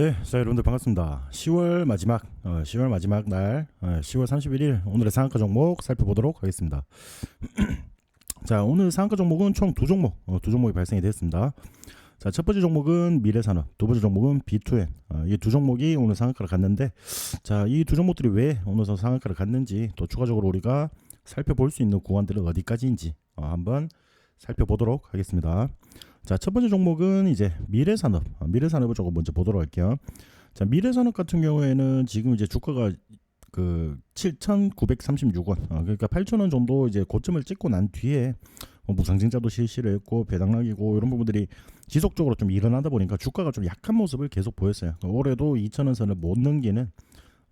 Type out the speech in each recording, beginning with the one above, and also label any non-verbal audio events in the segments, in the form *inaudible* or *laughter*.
네, 자 여러분들 반갑습니다. 10월 마지막, 어, 10월 마지막 날, 어, 10월 31일 오늘의 상한가 종목 살펴보도록 하겠습니다. *clears throat* 자, 오늘 상한가 종목은 총 두 종목, 어, 두 종목이 발생이 됐습니다. 자, 첫 번째 종목은 미래산업, 두 번째 종목은 B2N. 어, 이두 종목이 오늘 상한가를 갔는데, 자, 이 두 종목들이 왜 오늘 상한가를 갔는지, 또 추가적으로 우리가 살펴볼 수 있는 구간들은 어디까지인지 어, 한번 살펴보도록 하겠습니다. 자, 첫 번째 종목은 이제 미래 산업. 아, 미래 산업을 조금 먼저 보도록 할게요. 자, 미래 산업 같은 경우에는 지금 이제 주가가 그 7,936원. 아, 그러니까 8,000원 정도 이제 고점을 찍고 난 뒤에 뭐 무상증자도 실시를 했고 배당락이고 이런 부분들이 지속적으로 좀 일어나다 보니까 주가가 좀 약한 모습을 계속 보였어요. 올해도 2,000원 선을 못 넘기는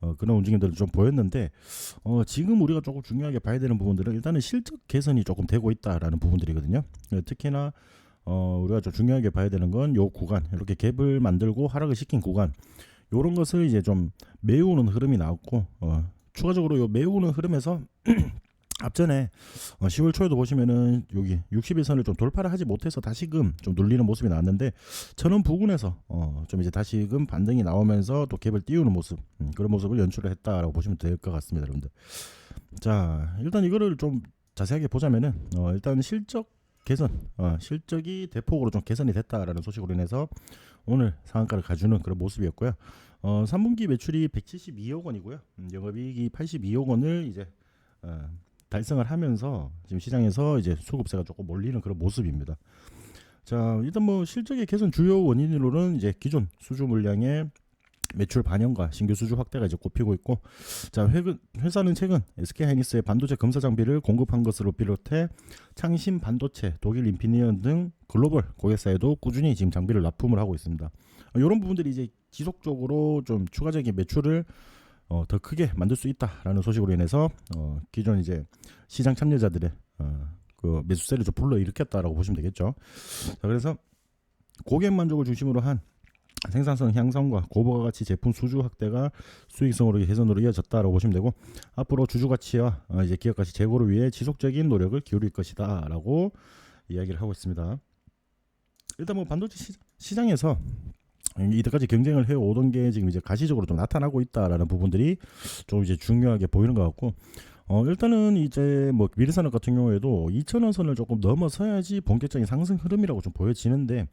어, 그런 움직임들을 좀 보였는데 어, 지금 우리가 조금 중요하게 봐야 되는 부분들은 일단은 실적 개선이 조금 되고 있다라는 부분들이거든요. 어, 특히나 어, 우리가 좀 중요하게 봐야 되는 건 요 구간 이렇게 갭을 만들고 하락을 시킨 구간 요런 것을 이제 좀 메우는 흐름이 나왔고 어, 추가적으로 요 메우는 흐름에서 *clears throat* 앞전에 어, 10월 초에도 보시면은 여기 60일선을 좀 돌파를 하지 못해서 다시금 좀 눌리는 모습이 나왔는데 저는 부근에서 어, 좀 이제 다시금 반등이 나오면서 또 갭을 띄우는 모습 음, 그런 모습을 연출을 했다라고 보시면 될 것 같습니다, 여러분들. 자 일단 이거를 좀 자세하게 보자면은 어, 일단 실적 개선, 어, 실적이 대폭으로 좀 개선이 됐다라는 소식으로 인해서 오늘 상한가를 가주는 그런 모습이었고요. 어, 3분기 매출이 172억 원이고요. 음, 영업이익이 82억 원을 이제 어, 달성을 하면서 지금 시장에서 이제 수급세가 조금 몰리는 그런 모습입니다. 자, 일단 뭐 실적의 개선 주요 원인으로는 이제 기존 수주 물량의 매출 반영과 신규 수주 확대가 이제 꼽히고 있고 자 회사는 최근 SK 하이닉스의 반도체 검사 장비를 공급한 것으로 비롯해 창신 반도체, 독일 인피니언 등 글로벌 고객사에도 꾸준히 지금 장비를 납품을 하고 있습니다. 이런 부분들이 이제 지속적으로 좀 추가적인 매출을 어, 더 크게 만들 수 있다라는 소식으로 인해서 어, 기존 이제 시장 참여자들의 어, 그 매수세를 좀 불러 일으켰다라고 보시면 되겠죠. 자, 그래서 고객 만족을 중심으로 한 생산성 향상과 고부가 가치 제품 수주 확대가 수익성으로 개선으로 이어졌다라고 보시면 되고 앞으로 주주 가치와 어, 이제 기업 가치 제고를 위해 지속적인 노력을 기울일 것이다라고 이야기를 하고 있습니다. 일단 뭐 반도체 시장, 에서 이때까지 경쟁을 해 오던 게 지금 이제 가시적으로 좀 나타나고 있다라는 부분들이 좀 이제 중요하게 보이는 것 같고 어 일단은 이제 뭐 미래산업 같은 경우에도 2천원 선을 조금 넘어서야지 본격적인 상승 흐름이라고 좀 보여지는데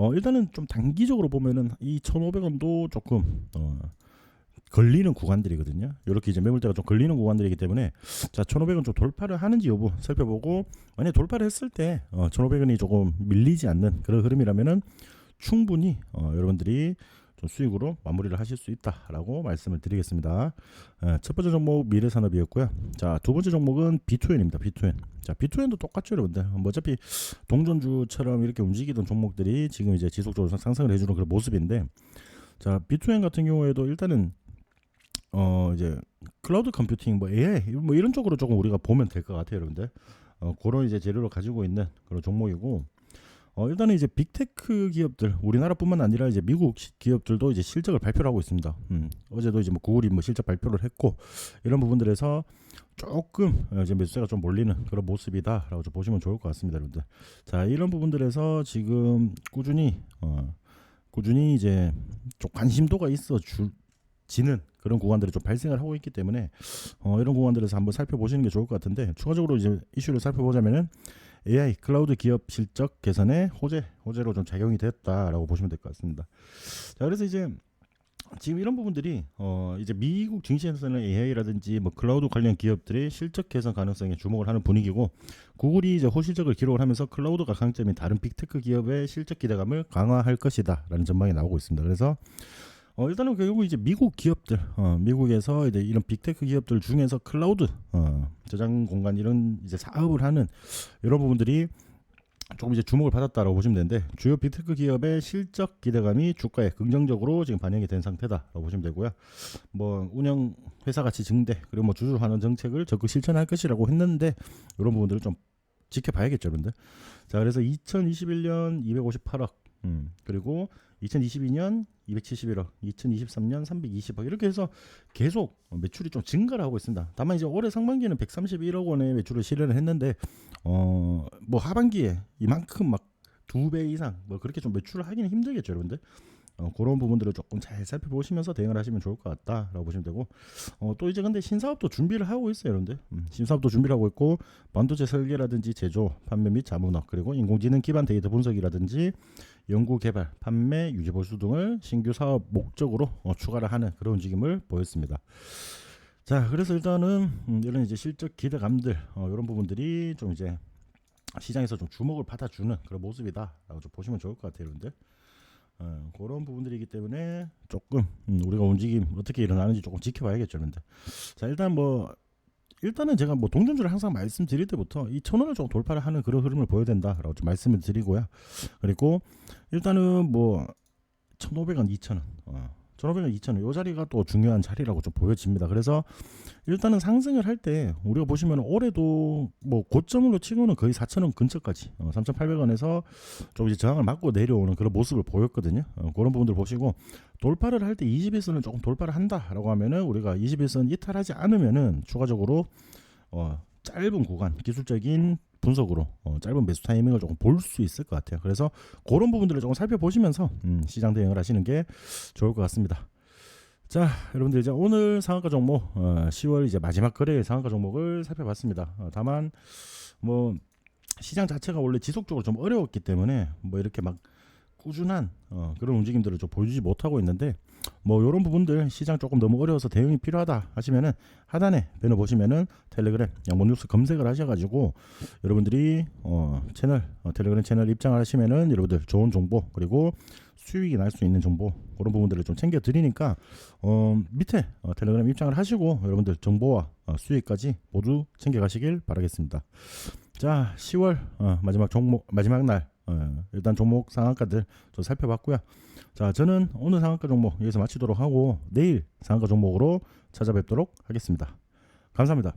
어 일단은 좀 단기적으로 보면은 이 1,500원도 조금 어 걸리는 구간들이거든요. 이렇게 이제 매물대가 좀 걸리는 구간들이기 때문에 자 1,500원 좀 돌파를 하는지 여부 살펴보고 만약 돌파를 했을 때 어, 1,500원이 조금 밀리지 않는 그런 흐름이라면은 충분히 어, 여러분들이 좀 수익으로 마무리를 하실 수 있다라고 말씀을 드리겠습니다. 에, 첫 번째 종목 미래산업이었고요. 자, 두 번째 종목은 B2N입니다. B2N. 자, B2N도 똑같죠, 여러분들. 뭐 어차피 동전주처럼 이렇게 움직이던 종목들이 지금 이제 지속적으로 상승을 해주는 그런 모습인데, 자, B2N 같은 경우에도 일단은 어 이제 클라우드 컴퓨팅 뭐 AI 뭐 이런 쪽으로 조금 우리가 보면 될 것 같아요, 여러분들. 어 그런 이제 재료를 가지고 있는 그런 종목이고 어, 일단은 이제 빅테크 기업들 우리나라뿐만 아니라 이제 미국 기업들도 이제 실적을 발표를 하고 있습니다. 음, 어제도 이제 뭐 구글이 뭐 실적 발표를 했고 이런 부분들에서 조금 어, 이제 매수세가 좀 몰리는 그런 모습이다라고 좀 보시면 좋을 것 같습니다, 여러분들. 자 이런 부분들에서 지금 꾸준히 어, 꾸준히 이제 좀 관심도가 있어 주, 지는 그런 구간들이 좀 발생을 하고 있기 때문에 어, 이런 구간들에서 한번 살펴보시는 게 좋을 것 같은데 추가적으로 이제 이슈를 살펴보자면은 AI 클라우드 기업 실적 개선에 호재 호재로 좀 작용이 됐다라고 보시면 될 것 같습니다. 자 그래서 이제 지금 이런 부분들이 어 이제 미국 증시에서는 AI라든지 뭐 클라우드 관련 기업들의 실적 개선 가능성에 주목을 하는 분위기고 구글이 이제 호실적을 기록을 하면서 클라우드가 강점인 다른 빅테크 기업의 실적 기대감을 강화할 것이다라는 전망이 나오고 있습니다. 그래서 어, 일단은 결국 이제 미국 기업들, 어, 미국에서 이제 이런 빅테크 기업들 중에서 클라우드 어, 저장 공간 이런 이제 사업을 하는 이런 부분들이 조금 이제 주목을 받았다라고 보시면 되는데 주요 빅테크 기업의 실적 기대감이 주가에 긍정적으로 지금 반영이 된 상태다라고 보시면 되고요. 뭐 운영 회사 가치 증대 그리고 뭐 주주 환원 정책을 적극 실천할 것이라고 했는데 이런 부분들을 좀 지켜봐야겠죠, 여러분들. 자, 그래서 2021년 258억, 음, 그리고 2022년 271억, 2023년 320억 이렇게 해서 계속 매출이 좀 증가를 하고 있습니다. 다만 이제 올해 상반기에는 131억 원의 매출을 실현을 했는데 어 뭐 하반기에 이만큼 막 두 배 이상 뭐 그렇게 좀 매출을 하기는 힘들겠죠, 여러분들. 어, 그런 부분들을 조금 잘 살펴보시면서 대응을 하시면 좋을 것 같다라고 보시면 되고 어, 또 이제 근데 신사업도 준비를 하고 있어요, 여러분들. 음, 신사업도 준비를 하고 있고 반도체 설계라든지 제조, 판매 및 자문업 그리고 인공지능 기반 데이터 분석이라든지 연구 개발, 판매, 유지 보수 등을 신규 사업 목적으로 어, 추가를 하는 그런 움직임을 보였습니다. 자, 그래서 일단은 음, 이런 이제 실적 기대감들 어, 이런 부분들이 좀 이제 시장에서 좀 주목을 받아주는 그런 모습이다라고 좀 보시면 좋을 것 같아요, 여러분들. 어, 그런 부분들이기 때문에 조금 음, 우리가 움직임 어떻게 일어나는지 조금 지켜봐야겠죠, 여러분들. 자, 일단 뭐 일단은 제가 뭐 동전주를 항상 말씀드릴 때부터 이 천 원을 좀 돌파를 하는 그런 흐름을 보여야 된다라고 좀 말씀을 드리고요. 그리고 일단은 뭐 1,500원, 2,000원, 어, 1,500원, 2,000원 요 자리가 또 중요한 자리라고 좀 보여집니다. 그래서 일단은 상승을 할 때 우리가 보시면 올해도 뭐 고점으로 치고는 거의 4,000원 근처까지 어, 3,800원에서 좀 이제 저항을 맞고 내려오는 그런 모습을 보였거든요. 어, 그런 부분들 보시고 돌파를 할 때 21선을 조금 돌파를 한다라고 하면은 우리가 21선 이탈하지 않으면은 추가적으로 어, 짧은 구간 기술적인 분석으로 어, 짧은 매수 타이밍을 조금 볼 수 있을 것 같아요. 그래서 그런 부분들을 조금 살펴보시면서 음, 시장 대응을 하시는 게 좋을 것 같습니다. 자, 여러분들 이제 오늘 상한가 종목 어, 10월 이제 마지막 거래일 상한가 종목을 살펴봤습니다. 어, 다만 뭐 시장 자체가 원래 지속적으로 좀 어려웠기 때문에 뭐 이렇게 막 꾸준한 어, 그런 움직임들을 좀 보여주지 못하고 있는데 뭐 이런 부분들 시장 조금 너무 어려워서 대응이 필요하다 하시면은 하단에 배너 보시면은 텔레그램 양본 뉴스 검색을 하셔가지고 여러분들이 어, 채널 어, 텔레그램 채널 입장을 하시면은 여러분들 좋은 정보 그리고 수익이 날 수 있는 정보 그런 부분들을 좀 챙겨 드리니까 어, 밑에 어, 텔레그램 입장을 하시고 여러분들 정보와 어, 수익까지 모두 챙겨 가시길 바라겠습니다. 자, 10월 어, 마지막 종목 마지막 날 어, 일단 종목 상한가들 좀 살펴봤고요. 자, 저는 오늘 상한가 종목 여기서 마치도록 하고 내일 상한가 종목으로 찾아뵙도록 하겠습니다. 감사합니다.